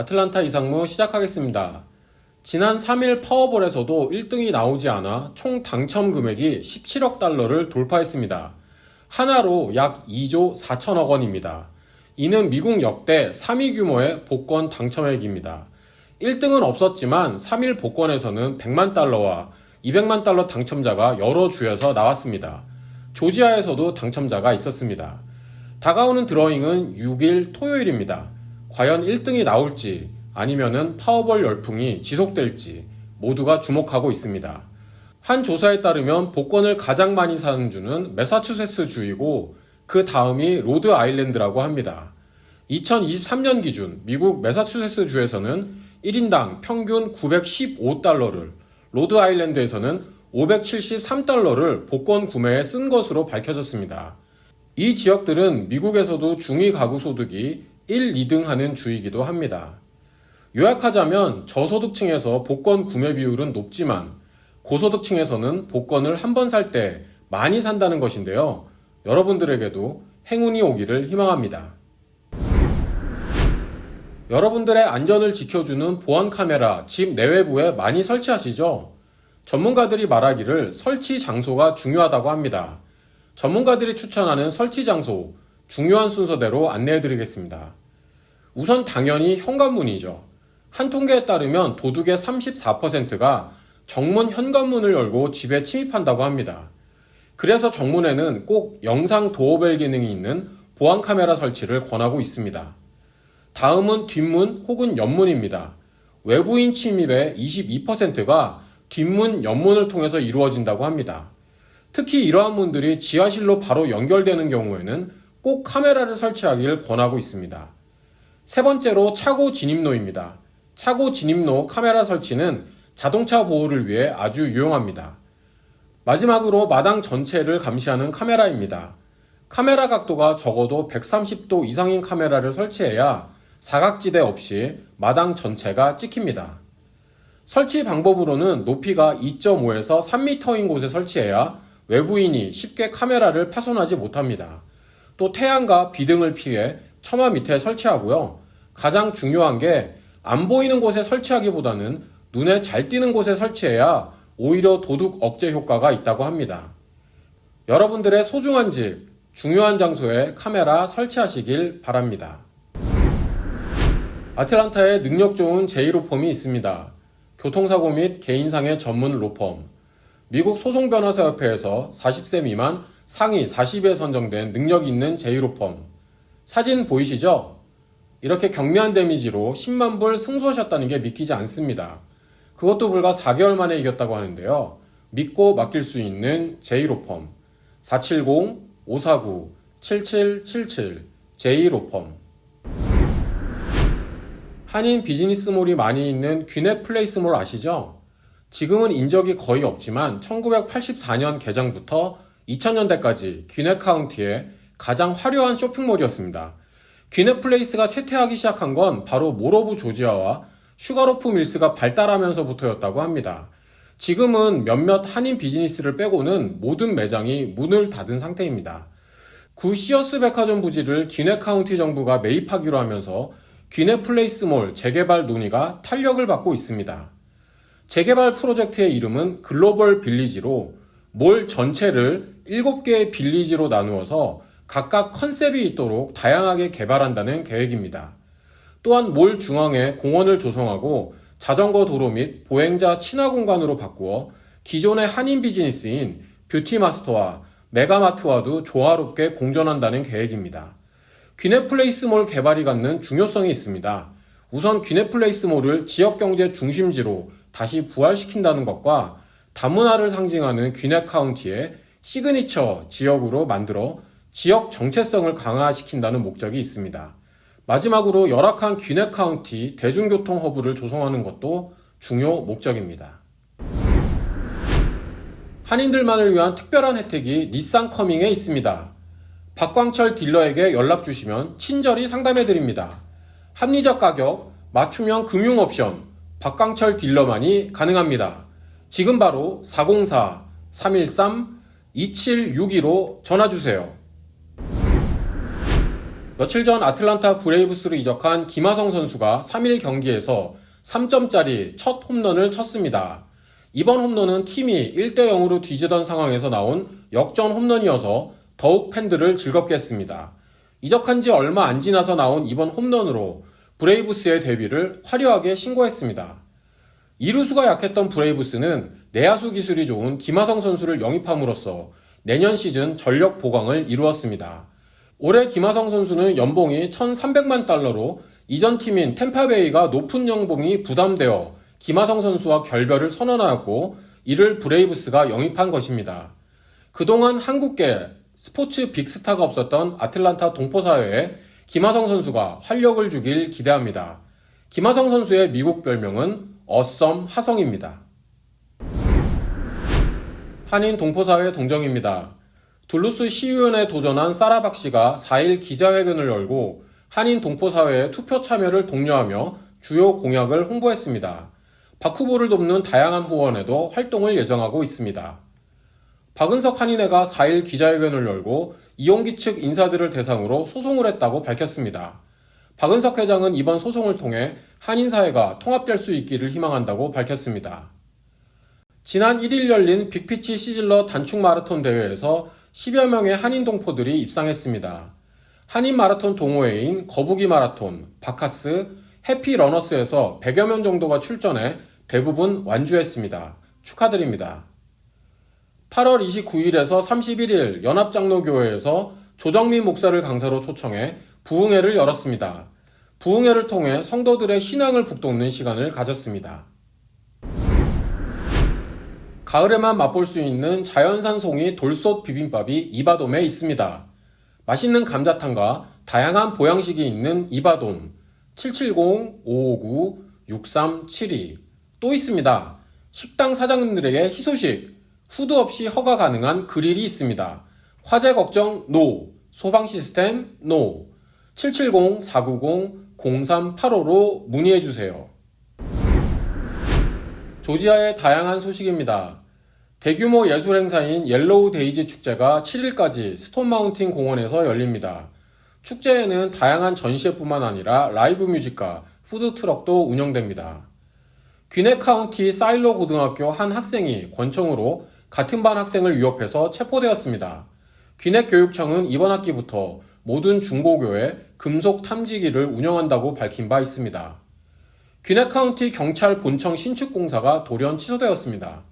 아틀란타 이상무 시작하겠습니다. 지난 3일 파워볼에서도 1등이 나오지 않아 총 당첨 금액이 17억 달러를 돌파했습니다. 하나로 약 2조 4천억 원입니다. 이는 미국 역대 3위 규모의 복권 당첨액입니다. 1등은 없었지만 3일 복권에서는 100만 달러와 200만 달러 당첨자가 여러 주에서 나왔습니다. 조지아에서도 당첨자가 있었습니다. 다가오는 드러잉은 6일 토요일입니다. 과연 1등이 나올지 아니면은 파워볼 열풍이 지속될지 모두가 주목하고 있습니다. 한 조사에 따르면 복권을 가장 많이 사는 주는 매사추세츠 주이고 그 다음이 로드 아일랜드라고 합니다. 2023년 기준 미국 매사추세츠 주에서는 1인당 평균 915달러를, 로드 아일랜드에서는 573달러를 복권 구매에 쓴 것으로 밝혀졌습니다. 이 지역들은 미국에서도 중위 가구 소득이 1, 2등 하는 주이기도 합니다. 요약하자면 저소득층에서 복권 구매 비율은 높지만 고소득층에서는 복권을 한 번 살 때 많이 산다는 것인데요. 여러분들에게도 행운이 오기를 희망합니다. 여러분들의 안전을 지켜주는 보안 카메라 집 내외부에 많이 설치하시죠? 전문가들이 말하기를 설치 장소가 중요하다고 합니다. 전문가들이 추천하는 설치 장소, 중요한 순서대로 안내해 드리겠습니다. 우선 당연히 현관문이죠. 한 통계에 따르면 도둑의 34%가 정문 현관문을 열고 집에 침입한다고 합니다. 그래서 정문에는 꼭 영상 도어벨 기능이 있는 보안 카메라 설치를 권하고 있습니다. 다음은 뒷문 혹은 옆문입니다. 외부인 침입의 22%가 뒷문, 옆문을 통해서 이루어진다고 합니다. 특히 이러한 문들이 지하실로 바로 연결되는 경우에는 꼭 카메라를 설치하길 권하고 있습니다. 세 번째로 차고 진입로입니다. 차고 진입로 카메라 설치는 자동차 보호를 위해 아주 유용합니다. 마지막으로 마당 전체를 감시하는 카메라입니다. 카메라 각도가 적어도 130도 이상인 카메라를 설치해야 사각지대 없이 마당 전체가 찍힙니다. 설치 방법으로는 높이가 2.5에서 3m인 곳에 설치해야 외부인이 쉽게 카메라를 파손하지 못합니다. 또 태양과 비 등을 피해 처마 밑에 설치하고요. 가장 중요한 게 안 보이는 곳에 설치하기보다는 눈에 잘 띄는 곳에 설치해야 오히려 도둑 억제 효과가 있다고 합니다. 여러분들의 소중한 집, 중요한 장소에 카메라 설치하시길 바랍니다. 아틀란타에 능력 좋은 제2로펌이 있습니다. 교통사고 및 개인상해 전문 로펌. 미국 소송변호사협회에서 40세 미만 상위 40에 선정된 능력 있는 제2로펌. 사진 보이시죠? 이렇게 경미한 데미지로 10만 불 승소하셨다는 게 믿기지 않습니다. 그것도 불과 4개월 만에 이겼다고 하는데요. 믿고 맡길 수 있는 제2로펌. 470-549-7777 제2로펌. 한인 비즈니스몰이 많이 있는 귀넷 플레이스몰 아시죠? 지금은 인적이 거의 없지만 1984년 개장부터 2000년대까지 귀넷 카운티의 가장 화려한 쇼핑몰이었습니다. 귀넷 플레이스가 쇠퇴하기 시작한 건 바로 모로브 조지아와 슈가로프 밀스가 발달하면서부터였다고 합니다. 지금은 몇몇 한인 비즈니스를 빼고는 모든 매장이 문을 닫은 상태입니다. 구 시어스 백화점 부지를 귀넷 카운티 정부가 매입하기로 하면서 귀넷 플레이스몰 재개발 논의가 탄력을 받고 있습니다. 재개발 프로젝트의 이름은 글로벌 빌리지로 몰 전체를 7개의 빌리지로 나누어서 각각 컨셉이 있도록 다양하게 개발한다는 계획입니다. 또한 몰 중앙에 공원을 조성하고 자전거 도로 및 보행자 친화 공간으로 바꾸어 기존의 한인 비즈니스인 뷰티마스터와 메가마트와도 조화롭게 공존한다는 계획입니다. 귀넷플레이스몰 개발이 갖는 중요성이 있습니다. 우선 귀넷플레이스몰을 지역경제 중심지로 다시 부활시킨다는 것과 다문화를 상징하는 귀넷 카운티의 시그니처 지역으로 만들어 지역 정체성을 강화시킨다는 목적이 있습니다. 마지막으로 열악한 귀넷 카운티 대중교통 허브를 조성하는 것도 중요 목적입니다. 한인들만을 위한 특별한 혜택이 닛산 커밍에 있습니다. 박광철 딜러에게 연락 주시면 친절히 상담해 드립니다. 합리적 가격, 맞춤형 금융 옵션, 박광철 딜러만이 가능합니다. 지금 바로 404-313-2762로 전화 주세요. 며칠 전 아틀란타 브레이브스로 이적한 김하성 선수가 3일 경기에서 3점짜리 첫 홈런을 쳤습니다. 이번 홈런은 팀이 1대 0으로 뒤지던 상황에서 나온 역전 홈런이어서 더욱 팬들을 즐겁게 했습니다. 이적한 지 얼마 안 지나서 나온 이번 홈런으로 브레이브스의 데뷔를 화려하게 신고했습니다. 이루수가 약했던 브레이브스는 내야수 기술이 좋은 김하성 선수를 영입함으로써 내년 시즌 전력 보강을 이루었습니다. 올해 김하성 선수는 연봉이 1,300만 달러로 이전 팀인 템파베이가 높은 연봉이 부담되어 김하성 선수와 결별을 선언하였고 이를 브레이브스가 영입한 것입니다. 그동안 한국계 스포츠 빅스타가 없었던 아틀란타 동포사회에 김하성 선수가 활력을 주길 기대합니다. 김하성 선수의 미국 별명은 어썸 하성입니다. 한인 동포사회 동정입니다. 둘루스 시의원에 도전한 사라박 씨가 4일 기자회견을 열고 한인 동포사회의 투표 참여를 독려하며 주요 공약을 홍보했습니다. 박 후보를 돕는 다양한 후원에도 활동을 예정하고 있습니다. 박은석 한인회가 4일 기자회견을 열고 이용기 측 인사들을 대상으로 소송을 했다고 밝혔습니다. 박은석 회장은 이번 소송을 통해 한인사회가 통합될 수 있기를 희망한다고 밝혔습니다. 지난 1일 열린 빅피치 시즐러 단축 마라톤 대회에서 10여 명의 한인 동포들이 입상했습니다. 한인 마라톤 동호회인 거북이 마라톤, 바카스, 해피 러너스에서 100여 명 정도가 출전해 대부분 완주했습니다. 축하드립니다. 8월 29일에서 31일 연합장로교회에서 조정민 목사를 강사로 초청해 부흥회를 열었습니다. 부흥회를 통해 성도들의 신앙을 북돋는 시간을 가졌습니다. 가을에만 맛볼 수 있는 자연산 송이 돌솥 비빔밥이 이바돔에 있습니다. 맛있는 감자탕과 다양한 보양식이 있는 이바돔 770-559-6372 또 있습니다. 식당 사장님들에게 희소식, 후드 없이 허가 가능한 그릴이 있습니다. 화재 걱정 NO, 소방 시스템 NO, 770-490-0385로 문의해 주세요. 조지아의 다양한 소식입니다. 대규모 예술 행사인 옐로우 데이지 축제가 7일까지 스톤 마운틴 공원에서 열립니다. 축제에는 다양한 전시회뿐만 아니라 라이브 뮤직과 푸드 트럭도 운영됩니다. 귀네 카운티 사일로 고등학교 한 학생이 권총으로 같은 반 학생을 위협해서 체포되었습니다. 귀네 교육청은 이번 학기부터 모든 중고교에 금속 탐지기를 운영한다고 밝힌 바 있습니다. 귀네 카운티 경찰 본청 신축 공사가 돌연 취소되었습니다.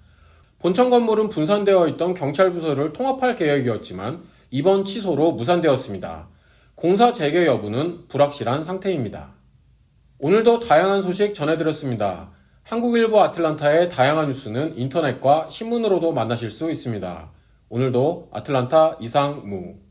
본청 건물은 분산되어 있던 경찰 부서를 통합할 계획이었지만 이번 취소로 무산되었습니다. 공사 재개 여부는 불확실한 상태입니다. 오늘도 다양한 소식 전해드렸습니다. 한국일보 아틀란타의 다양한 뉴스는 인터넷과 신문으로도 만나실 수 있습니다. 오늘도 아틀란타 이상무